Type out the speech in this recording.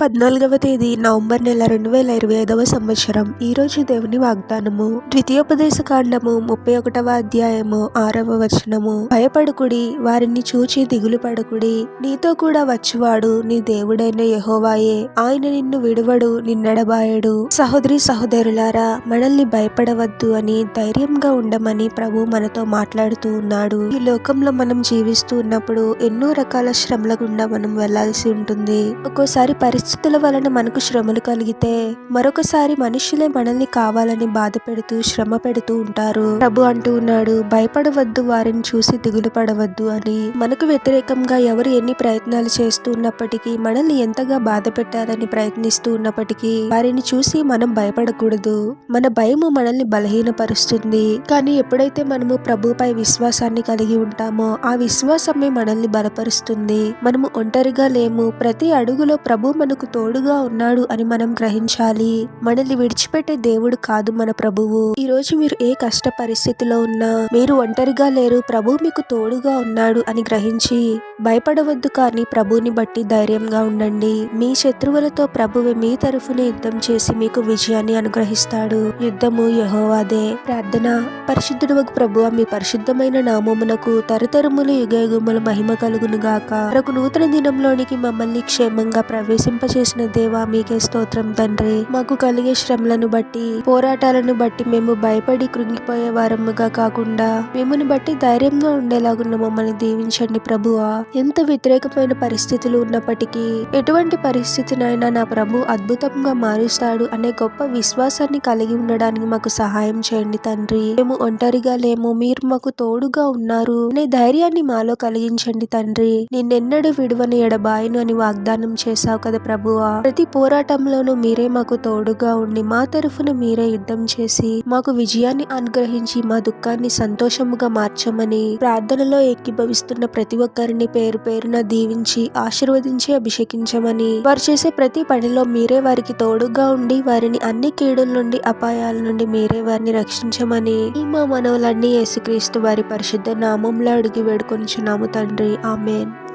పద్నాలుగవ తేదీ నవంబర్ నెల రెండు వేల ఇరవై ఐదవ సంవత్సరం. ఈ రోజు దేవుని వాగ్దానము. ద్వితీయోపదేశ కాండము ముప్పై ఒకటవ అధ్యాయము ఆరవ వచనము. భయపడుకుడి వారిని చూచి దిగులు పడుకుడి. నీతో కూడా వచ్చువాడు నీ దేవుడైన యహోవాయే. ఆయన నిన్ను విడువడు నిన్నడబాయడు. సహోదరి సహోదరులారా మనల్ని భయపడవద్దు అని ధైర్యంగా ఉండమని ప్రభు మనతో మాట్లాడుతూ ఉన్నాడు. ఈ లోకంలో మనం జీవిస్తూ ఉన్నప్పుడు ఎన్నో రకాల శ్రమల గుండా మనం వెళ్ళాల్సి ఉంటుంది. ఒక్కోసారి పరిస్థితి పరిస్థితుల వలన మనకు శ్రమలు కలిగితే మరొకసారి మనుషులే మనల్ని కావాలని బాధ పెడుతూ శ్రమ పెడుతూ ఉంటారు. ప్రభు అంటూ ఉన్నాడు భయపడవద్దు వారిని చూసి దిగులు పడవద్దు అని. మనకు వ్యతిరేకంగా ఎవరు ఎన్ని ప్రయత్నాలు చేస్తూ ఉన్నప్పటికీ మనల్ని ఎంతగా బాధ పెట్టాలని ప్రయత్నిస్తూ ఉన్నప్పటికీ వారిని చూసి మనం భయపడకూడదు. మన భయము మనల్ని బలహీనపరుస్తుంది. కానీ ఎప్పుడైతే మనము ప్రభుపై విశ్వాసాన్ని కలిగి ఉంటామో ఆ విశ్వాసమే మనల్ని బలపరుస్తుంది. మనము ఒంటరిగా లేము. ప్రతి అడుగులో ప్రభు మనకు తోడుగా ఉన్నాడు అని మనం గ్రహించాలి. మనల్ని విడిచిపెట్టే దేవుడు కాదు మన ప్రభువు. ఈ రోజు మీరు ఏ కష్ట పరిస్థితిలో ఉన్నా మీరు ఒంటరిగా లేరు ప్రభు మీకు తోడుగా ఉన్నాడు అని గ్రహించి భయపడవద్దు కానీ ప్రభుని బట్టి ధైర్యంగా ఉండండి. మీ శత్రువులతో ప్రభువే మీ తరఫున యుద్ధం చేసి మీకు విజయాన్ని అనుగ్రహిస్తాడు. యుద్ధము యహోవాదే. ప్రార్థన. పరిశుద్ధుడు ప్రభు మీ పరిశుద్ధమైన నామమునకు తరతరములు యుగయుగములు మహిమ కలుగును గాక మరొక నూతన దినంలోనికి మమ్మల్ని క్షేమంగా ప్రవేశింప చేసిన దేవా మీకే స్తోత్రం తండ్రి. మాకు కలిగే శ్రమలను బట్టి పోరాటాలను బట్టి మేము భయపడి కృంగిపోయే వారముగా కాకుండా మిమ్మల్ని బట్టి ధైర్యంగా ఉండేలాగున్న మమ్మల్ని దీవించండి ప్రభువా. ఎంత వ్యతిరేకమైన పరిస్థితులు ఉన్నప్పటికీ ఎటువంటి పరిస్థితినైనా నా ప్రభు అద్భుతంగా మారుస్తాడు అనే గొప్ప విశ్వాసాన్ని కలిగి ఉండడానికి మాకు సహాయం చేయండి తండ్రి. మేము ఒంటరిగా లేము మీరు మాకు తోడుగా ఉన్నారు అనే ధైర్యాన్ని మాలో కలిగించండి తండ్రి. నిన్నెన్నడూ విడువని ఎడబాయను అని వాగ్దానం చేశావు కదా ప్రభువా. ప్రతి పోరాటంలోనూ మీరే మాకు తోడుగా ఉండి మా తరఫున మీరే యుద్ధం చేసి మాకు విజయాన్ని అనుగ్రహించి మా దుఃఖాన్ని సంతోషముగా మార్చమని ప్రార్థనలో ఏకీభవిస్తున్న ప్రతి ఒక్కరిని పేరు పేరున దీవించి ఆశీర్వదించి అభిషేకించమని వారు చేసే ప్రతి పనిలో మీరే వారికి తోడుగా ఉండి వారిని అన్ని కీడుల నుండి అపాయాల నుండి మీరే వారిని రక్షించమని ఈ మా మనవులన్నీ యేసుక్రీస్తు వారి పరిశుద్ధ నామంలో అడిగి వేడుకొనిచున్నాము తండ్రి. ఆమెన్.